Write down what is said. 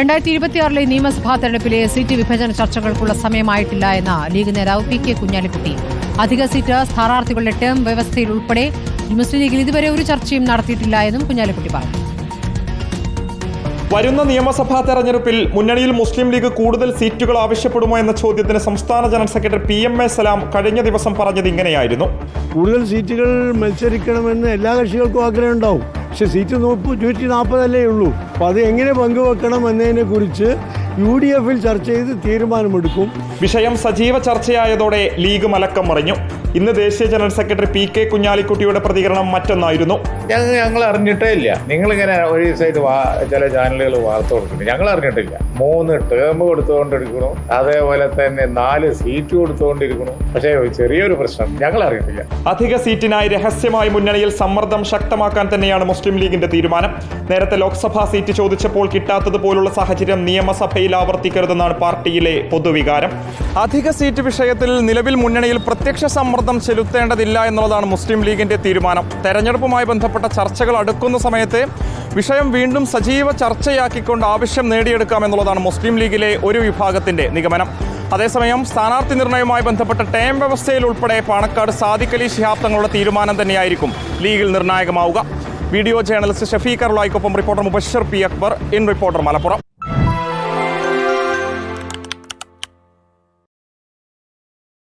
രണ്ടായിരത്തി ഇരുപത്തിയാറിലെ നിയമസഭാ തെരഞ്ഞെടുപ്പിലെ സീറ്റ് വിഭജന ചർച്ചകൾക്കുള്ള സമയമായിട്ടില്ല എന്ന ലീഗ് നേതാവ് പി കെ കുഞ്ഞാലിക്കുട്ടി. അധിക സീറ്റ് സ്ഥാനാർത്ഥികളുടെ ടേം വ്യവസ്ഥയിൽ ഉൾപ്പെടെ മുസ്ലിം ലീഗിൽ ഇതുവരെ ഒരു ചർച്ചയും നടത്തിയിട്ടില്ല എന്നും കുഞ്ഞാലിക്കുട്ടി പറഞ്ഞു. വരുന്ന നിയമസഭാ തെരഞ്ഞെടുപ്പിൽ മുന്നണിയിൽ മുസ്ലിം ലീഗ് കൂടുതൽ സീറ്റുകൾ ആവശ്യപ്പെടുമോ എന്ന ചോദ്യത്തിന് സംസ്ഥാന general secretary P M A Salam കഴിഞ്ഞ ദിവസം പറഞ്ഞത് ഇങ്ങനെയായിരുന്നു. കൂടുതൽ സീറ്റുകൾ മത്സരിക്കണമെന്ന് എല്ലാ കക്ഷികൾക്കും ആഗ്രഹം ഉണ്ടാവും. പക്ഷെ സീറ്റ് നോപ്പ് നൂറ്റി നാൽപ്പതല്ലേ ഉള്ളൂ. അപ്പോൾ അത് എങ്ങനെ പങ്കുവെക്കണം എന്നതിനെ കുറിച്ച് യു ഡി എഫിൽ ചർച്ച ചെയ്ത് തീരുമാനമെടുക്കും. വിഷയം സജീവ ചർച്ചയായതോടെ ലീഗ് മലക്കം മറിഞ്ഞു. ഇന്ന് ദേശീയ ജനറൽ സെക്രട്ടറി പി കെ കുഞ്ഞാലിക്കുട്ടിയുടെ പ്രതികരണം മറ്റൊന്നായിരുന്നു. ഞങ്ങൾ ഞങ്ങൾ അറിഞ്ഞിട്ടേ ഇല്ല. നിങ്ങൾ നിങ്ങളിങ്ങനെ ഒരു സൈഡ് ചില ചാനലുകൾ വാർത്ത കൊടുക്കുന്നു. ഞങ്ങൾ അറിഞ്ഞിട്ടില്ല മൂന്ന് ടേം കൊടുത്തുകൊണ്ടിരിക്കണു അതേപോലെ തന്നെ നാല് സീറ്റ് കൊടുത്തുകൊണ്ടിരിക്കണു പക്ഷേ ഒരു ചെറിയൊരു പ്രശ്നം ഞങ്ങൾ അറിഞ്ഞിട്ടില്ല. അധിക സീറ്റിനായി രഹസ്യമായി മുന്നണിയിൽ സമ്മർദ്ദം ശക്തമാക്കാൻ തന്നെയാണ് മുസ്ലിം ലീഗിന്റെ തീരുമാനം. നേരത്തെ ലോക്സഭാ സീറ്റ് ചോദിച്ചപ്പോൾ കിട്ടാത്തതുപോലുള്ള സാഹചര്യം നിയമസഭയിൽ ആവർത്തിക്കരുതെന്നാണ് പാർട്ടിയിലെ പൊതുവികാരം. അധിക സീറ്റ് വിഷയത്തിൽ നിലവിൽ മുന്നണിയിൽ പ്രത്യക്ഷ സമ്മർദ്ദം ചെലുത്തേണ്ടതില്ല എന്നുള്ളതാണ് മുസ്ലിം ലീഗിന്റെ തീരുമാനം. തെരഞ്ഞെടുപ്പുമായി ബന്ധപ്പെട്ട ചർച്ചകൾ അടുക്കുന്ന സമയത്ത് വിഷയം വീണ്ടും സജീവ ചർച്ചയാക്കിക്കൊണ്ട് ആവശ്യം നേടിയെടുക്കാമെന്നുള്ളതാണ് മുസ്ലിം ലീഗിലെ ഒരു വിഭാഗത്തിന്റെ നിഗമനം. അതേസമയം സ്ഥാനാർത്ഥി നിർണയവുമായി ബന്ധപ്പെട്ട ടേം വ്യവസ്ഥയിൽ ഉൾപ്പെടെ പാണക്കാട് സാദിഖലി ശിഹാബ് തങ്ങളുടെ തീരുമാനം തന്നെയായിരിക്കും ലീഗിൽ നിർണായകമാവുക. വീഡിയോ ജേർണലിസ്റ്റ് ഷഫീഖർ ഉള്ളായിക്കൊപ്പം reporter Mubashar P Akbar in reporter Malappuram.